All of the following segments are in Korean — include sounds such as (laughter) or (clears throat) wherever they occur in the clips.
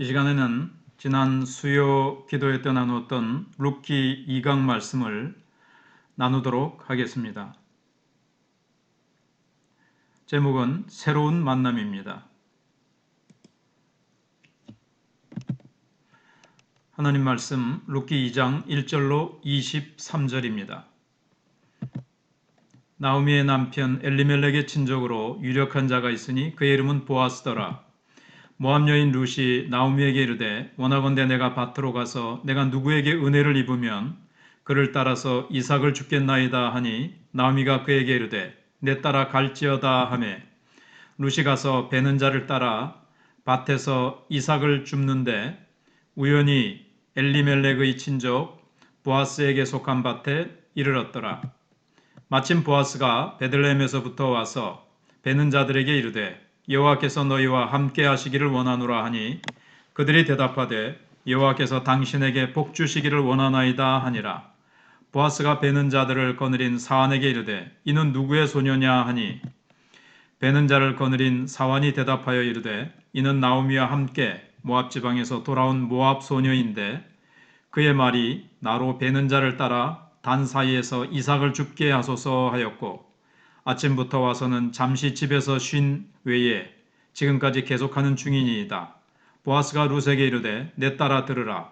이 시간에는 지난 수요 기도회 때 나누었던 룻기 2강 말씀을 나누도록 하겠습니다. 제목은 새로운 만남입니다. 하나님 말씀 룻기 2장 1절로 23절입니다. 나오미의 남편 엘리멜렉의 친족으로 유력한 자가 있으니 그의 이름은 보아스더라. 모함 여인 룻이 나오미에게 이르되 원하건대 내가 밭으로 가서 내가 누구에게 은혜를 입으면 그를 따라서 이삭을 죽겠나이다 하니 나오미가 그에게 이르되 내 따라 갈지어다 하매 룻이 가서 베는 자를 따라 밭에서 이삭을 줍는데 우연히 엘리멜렉의 친족 보아스에게 속한 밭에 이르렀더라. 마침 보아스가 베들레헴에서부터 와서 베는 자들에게 이르되 여호와께서 너희와 함께 하시기를 원하노라 하니 그들이 대답하되 여호와께서 당신에게 복 주시기를 원하나이다 하니라. 보아스가 베는 자들을 거느린 사환에게 이르되 이는 누구의 소녀냐 하니 베는 자를 거느린 사환이 대답하여 이르되 이는 나오미와 함께 모압 지방에서 돌아온 모압 소녀인데 그의 말이 나로 베는 자를 따라 단 사이에서 이삭을 죽게 하소서 하였고 아침부터 와서는 잠시 집에서 쉰 외에 지금까지 계속하는 중이니이다. 보아스가 루세게 이르되 내 따라 들으라.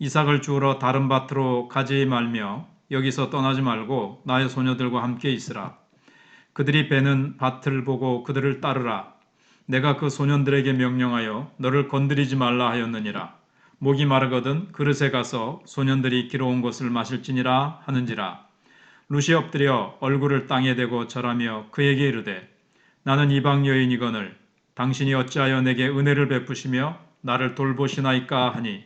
이삭을 주우러 다른 밭으로 가지 말며 여기서 떠나지 말고 나의 소녀들과 함께 있으라. 그들이 베는 밭을 보고 그들을 따르라. 내가 그 소년들에게 명령하여 너를 건드리지 말라 하였느니라. 목이 마르거든 그릇에 가서 소년들이 기러온 것을 마실지니라 하는지라. 루시 엎드려 얼굴을 땅에 대고 절하며 그에게 이르되 나는 이방 여인이거늘 당신이 어찌하여 내게 은혜를 베푸시며 나를 돌보시나이까 하니?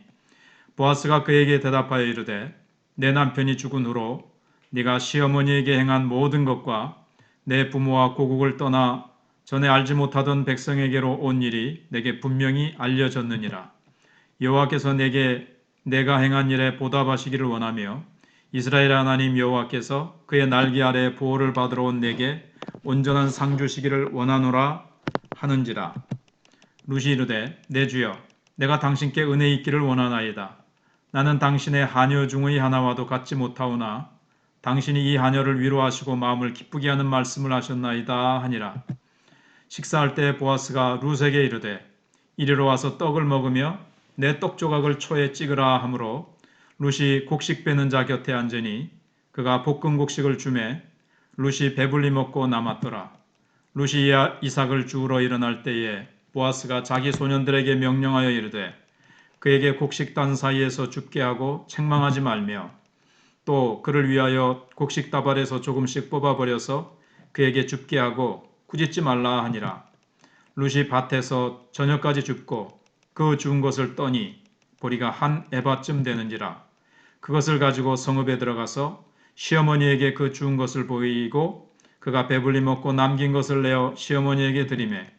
보아스가 그에게 대답하여 이르되 내 남편이 죽은 후로 네가 시어머니에게 행한 모든 것과 내 부모와 고국을 떠나 전에 알지 못하던 백성에게로 온 일이 내게 분명히 알려졌느니라. 여호와께서 내게 내가 행한 일에 보답하시기를 원하며 이스라엘 하나님 여호와께서 그의 날개 아래 보호를 받으러 온 내게 온전한 상 주시기를 원하노라 하는지라. 루시 이르되 내 주여 내가 당신께 은혜 있기를 원하나이다. 나는 당신의 하녀 중의 하나와도 같지 못하오나 당신이 이 하녀를 위로하시고 마음을 기쁘게 하는 말씀을 하셨나이다 하니라. 식사할 때 보아스가 루세게 이르되 이리로 와서 떡을 먹으며 내 떡 조각을 초에 찍으라 하므로 룻이 곡식 빼는 자 곁에 앉으니 그가 볶은 곡식을 주매 룻이 배불리 먹고 남았더라. 룻이 이삭을 주우러 일어날 때에 보아스가 자기 소년들에게 명령하여 이르되 그에게 곡식 단 사이에서 죽게 하고 책망하지 말며 또 그를 위하여 곡식 다발에서 조금씩 뽑아버려서 그에게 죽게 하고 꾸짖지 말라 하니라. 룻이 밭에서 저녁까지 죽고 그 죽은 것을 떠니 보리가 한 에바쯤 되는지라. 그것을 가지고 성읍에 들어가서 시어머니에게 그 주운 것을 보이고 그가 배불리 먹고 남긴 것을 내어 시어머니에게 드리매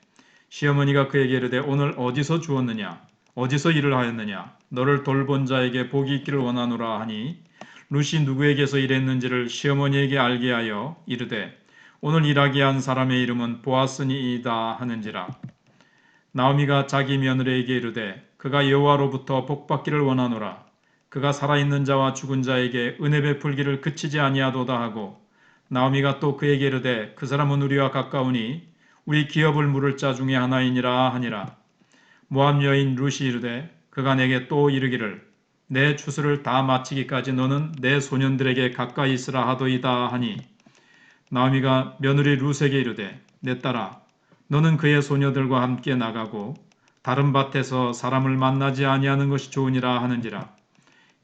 시어머니가 그에게 이르되 오늘 어디서 주었느냐? 어디서 일을 하였느냐? 너를 돌본 자에게 복이 있기를 원하노라 하니 루시 누구에게서 일했는지를 시어머니에게 알게 하여 이르되 오늘 일하게 한 사람의 이름은 보아스니이다 하는지라. 나오미가 자기 며느리에게 이르되 그가 여호와로부터 복받기를 원하노라. 그가 살아있는 자와 죽은 자에게 은혜 베풀기를 그치지 아니하도다 하고 나오미가 또 그에게 이르되 그 사람은 우리와 가까우니 우리 기업을 물을 자 중에 하나이니라 하니라. 모함 여인 루시 이르되 그가 내게 또 이르기를 내 추수를 다 마치기까지 너는 내 소년들에게 가까이 있으라 하도이다 하니 나오미가 며느리 루세게 이르되 내 딸아 너는 그의 소녀들과 함께 나가고 다른 밭에서 사람을 만나지 아니하는 것이 좋으니라 하는지라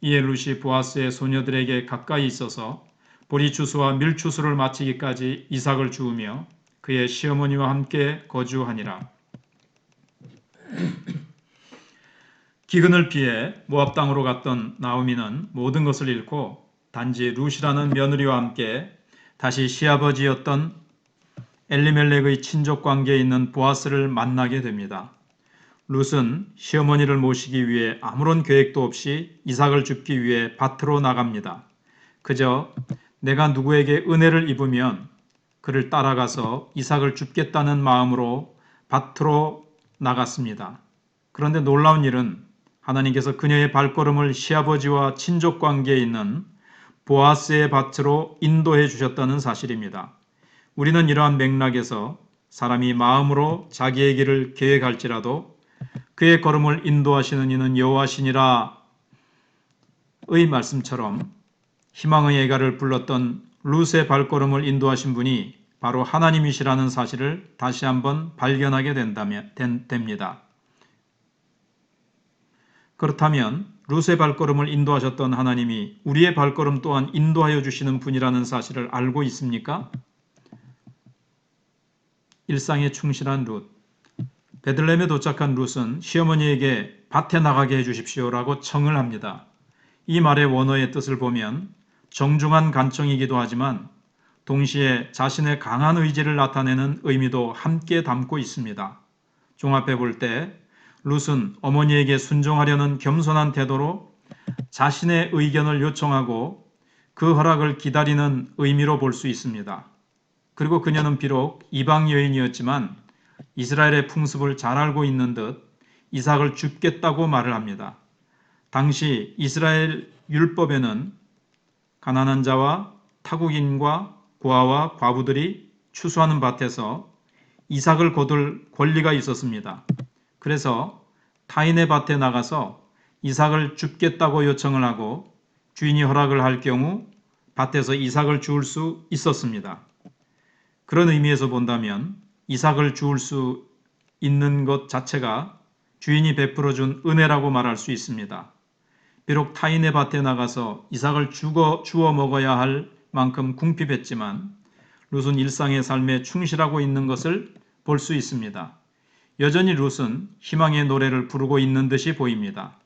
이에 룻이 보아스의 소녀들에게 가까이 있어서 보리 추수와 밀 추수를 마치기까지 이삭을 주우며 그의 시어머니와 함께 거주하니라. (clears throat) 기근을 피해 모압 땅으로 갔던 나오미는 모든 것을 잃고 단지 룻이라는 며느리와 함께 다시 시아버지였던 엘리멜렉의 친족 관계에 있는 보아스를 만나게 됩니다. 룻은 시어머니를 모시기 위해 아무런 계획도 없이 이삭을 줍기 위해 밭으로 나갑니다. 그저 내가 누구에게 은혜를 입으면 그를 따라가서 이삭을 줍겠다는 마음으로 밭으로 나갔습니다. 그런데 놀라운 일은 하나님께서 그녀의 발걸음을 시아버지와 친족 관계에 있는 보아스의 밭으로 인도해 주셨다는 사실입니다. 우리는 이러한 맥락에서 사람이 마음으로 자기의 길을 계획할지라도 그의 걸음을 인도하시는 이는 여호와시니라 의 말씀처럼 희망의 예가를 불렀던 룻의 발걸음을 인도하신 분이 바로 하나님이시라는 사실을 다시 한번 발견하게 된다면 된- 됩니다. 그렇다면 룻의 발걸음을 인도하셨던 하나님이 우리의 발걸음 또한 인도하여 주시는 분이라는 사실을 알고 있습니까? 일상에 충실한 룻. 베들레헴에 도착한 룻은 시어머니에게 밭에 나가게 해 주십시오라고 청을 합니다. 이 말의 원어의 뜻을 보면 정중한 간청이기도 하지만 동시에 자신의 강한 의지를 나타내는 의미도 함께 담고 있습니다. 종합해 볼 때 룻은 어머니에게 순종하려는 겸손한 태도로 자신의 의견을 요청하고 그 허락을 기다리는 의미로 볼 수 있습니다. 그리고 그녀는 비록 이방 여인이었지만 이스라엘의 풍습을 잘 알고 있는 듯 이삭을 줍겠다고 말을 합니다. 당시 이스라엘 율법에는 가난한 자와 타국인과 고아와 과부들이 추수하는 밭에서 이삭을 거둘 권리가 있었습니다. 그래서 타인의 밭에 나가서 이삭을 줍겠다고 요청을 하고 주인이 허락을 할 경우 밭에서 이삭을 주울 수 있었습니다. 그런 의미에서 본다면 이삭을 주울 수 있는 것 자체가 주인이 베풀어 준 은혜라고 말할 수 있습니다. 비록 타인의 밭에 나가서 이삭을 죽어 주워 먹어야 할 만큼 궁핍했지만 룻은 일상의 삶에 충실하고 있는 것을 볼 수 있습니다. 여전히 룻은 희망의 노래를 부르고 있는 듯이 보입니다.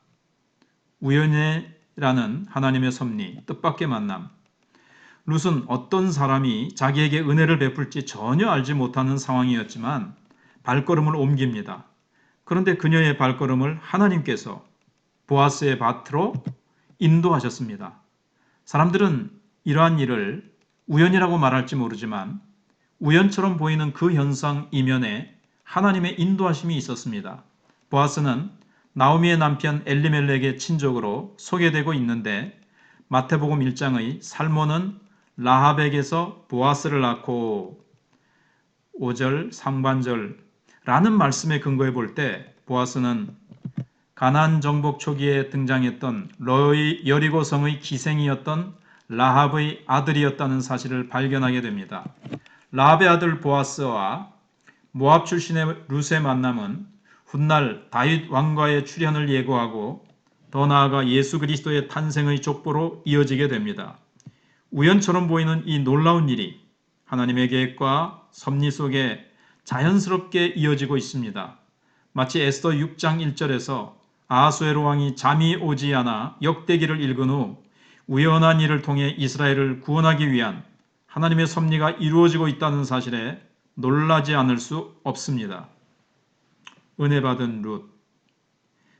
우연이라는 하나님의 섭리, 뜻밖의 만남. 룻은 어떤 사람이 자기에게 은혜를 베풀지 전혀 알지 못하는 상황이었지만 발걸음을 옮깁니다. 그런데 그녀의 발걸음을 하나님께서 보아스의 밭으로 인도하셨습니다. 사람들은 이러한 일을 우연이라고 말할지 모르지만 우연처럼 보이는 그 현상 이면에 하나님의 인도하심이 있었습니다. 보아스는 나오미의 남편 엘리멜렉의 친족으로 소개되고 있는데 마태복음 1장의 살모는 라합에게서 보아스를 낳고 5절 상반절 라는 말씀에 근거해 볼 때 보아스는 가나안 정복 초기에 등장했던 러이 여리고 성의 기생이었던 라합의 아들이었다는 사실을 발견하게 됩니다. 라합의 아들 보아스와 모압 출신의 룻의 만남은 훗날 다윗 왕과의 출현을 예고하고 더 나아가 예수 그리스도의 탄생의 족보로 이어지게 됩니다. 우연처럼 보이는 이 놀라운 일이 하나님의 계획과 섭리 속에 자연스럽게 이어지고 있습니다. 마치 에스더 6장 1절에서 아하수에로 왕이 잠이 오지 않아 역대기를 읽은 후 우연한 일을 통해 이스라엘을 구원하기 위한 하나님의 섭리가 이루어지고 있다는 사실에 놀라지 않을 수 없습니다. 은혜 받은 룻.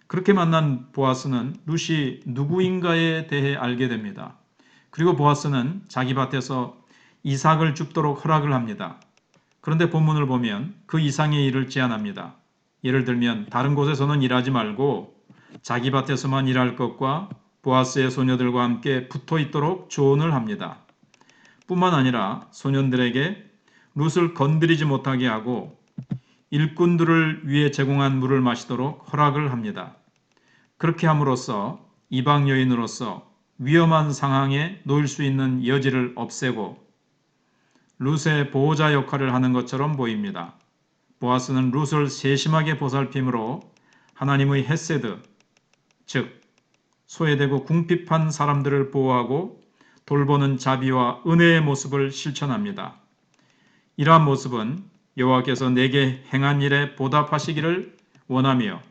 그렇게 만난 보아스는 룻이 누구인가에 대해 알게 됩니다. 그리고 보아스는 자기 밭에서 이삭을 줍도록 허락을 합니다. 그런데 본문을 보면 그 이상의 일을 제안합니다. 예를 들면 다른 곳에서는 일하지 말고 자기 밭에서만 일할 것과 보아스의 소녀들과 함께 붙어 있도록 조언을 합니다. 뿐만 아니라 소년들에게 룻을 건드리지 못하게 하고 일꾼들을 위해 제공한 물을 마시도록 허락을 합니다. 그렇게 함으로써 이방 여인으로서 위험한 상황에 놓일 수 있는 여지를 없애고 룻의 보호자 역할을 하는 것처럼 보입니다. 보아스는 룻을 세심하게 보살핌으로 하나님의 헤세드, 즉 소외되고 궁핍한 사람들을 보호하고 돌보는 자비와 은혜의 모습을 실천합니다. 이러한 모습은 여호와께서 내게 행한 일에 보답하시기를 원하며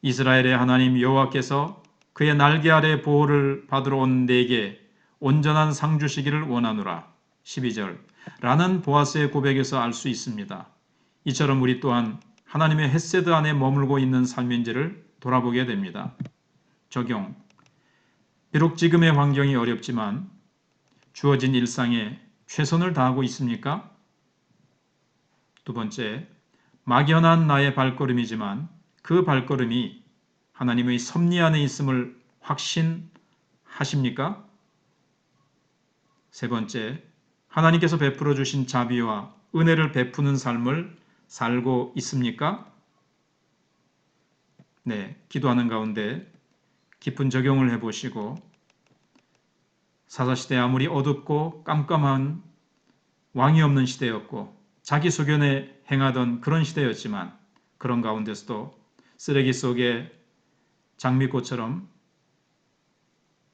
이스라엘의 하나님 여호와께서 그의 날개 아래 보호를 받으러 온 내게 온전한 상 주시기를 원하노라. 12절. 라는 보아스의 고백에서 알 수 있습니다. 이처럼 우리 또한 하나님의 햇세드 안에 머물고 있는 삶인지를 돌아보게 됩니다. 적용. 비록 지금의 환경이 어렵지만 주어진 일상에 최선을 다하고 있습니까? 두 번째, 막연한 나의 발걸음이지만 그그 발걸음이 하나님의 섭리 안에 있음을 확신하십니까? 세 번째, 하나님께서 베풀어 주신 자비와 은혜를 베푸는 삶을 살고 있습니까? 네, 기도하는 가운데 깊은 적용을 해보시고 사사시대 아무리 어둡고 깜깜한 왕이 없는 시대였고 자기 소견에 행하던 그런 시대였지만 그런 가운데서도 쓰레기 속에 장미꽃처럼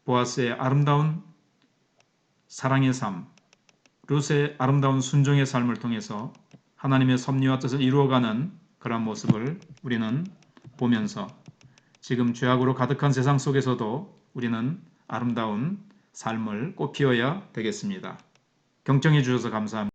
보아스의 아름다운 사랑의 삶, 룻의 아름다운 순종의 삶을 통해서 하나님의 섭리와 뜻을 이루어가는 그런 모습을 우리는 보면서 지금 죄악으로 가득한 세상 속에서도 우리는 아름다운 삶을 꽃피워야 되겠습니다. 경청해 주셔서 감사합니다.